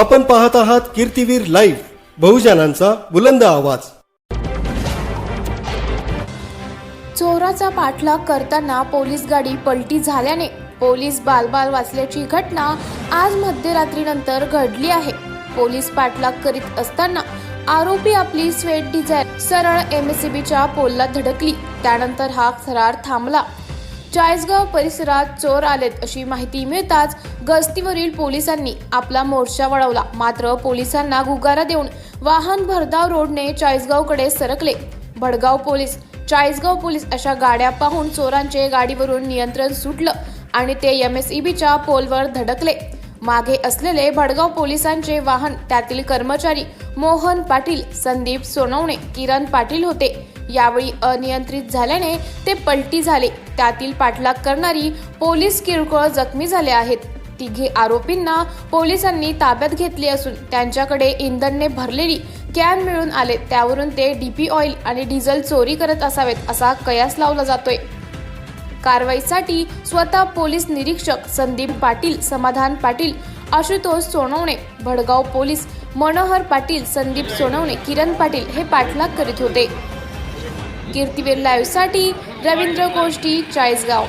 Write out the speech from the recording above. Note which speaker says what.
Speaker 1: आपण पाहत आहात कीर्तीवीर लाईव्ह बहुजनांचा बुलंद आवाज.
Speaker 2: चोराचा पाठलाग करताना पोलीस गाडी पलटी झाल्याने पोलीस बालबाल वाचल्याची घटना आज मध्यरात्रीनंतर घडली आहे. पोलीस पाठलाग करीत असताना आरोपी आपली स्वेट डिझायर सरळ एमएससीबीच्या पोलला धडकली. त्यानंतर हा थरार थांबला. चाळीसगाव परिसरात चोर आलेत अशी माहिती मिळताच गस्तीवरील पोलिसांनी आपला मोर्चा वळवला. मात्र पोलिसांना गुगारा देऊन वाहन भरधाव रोडने चाळीसगावकडे सरकले. भडगाव पोलीस चाळीसगाव पोलीस अशा गाड्या पाहून चोरांचे गाडीवरून नियंत्रण सुटलं आणि ते एम एस ईबीच्या पोलवर धडकले. मागे असलेले भडगाव पोलिसांचे वाहन त्यातील कर्मचारी मोहन पाटील संदीप सोनवणे किरण पाटील होते. यावेळी अनियंत्रित झाल्याने ते पलटी झाले. त्यातील पाठलाग करणारी पोलीस किरकोळ जखमी झाले आहेत. तिघे आरोपींना पोलिसांनी ताब्यात घेतले असून त्यांच्याकडे इंधनने भरलेली कॅन मिळून आले. त्यावरून ते डीपी ऑइल आणि डिझेल चोरी करत असावेत असा कयास लावला जातोय. कारवाईसाठी स्वतः पोलीस निरीक्षक संदीप पाटील समाधान पाटील आशुतोष सोनवणे भडगाव पोलीस मनोहर पाटील संदीप सोनवणे किरण पाटील हे पाठलाग करीत होते. कीर्तीवीर लाईव्हसाठी रवींद्र गोष्टी चाळीसगाव.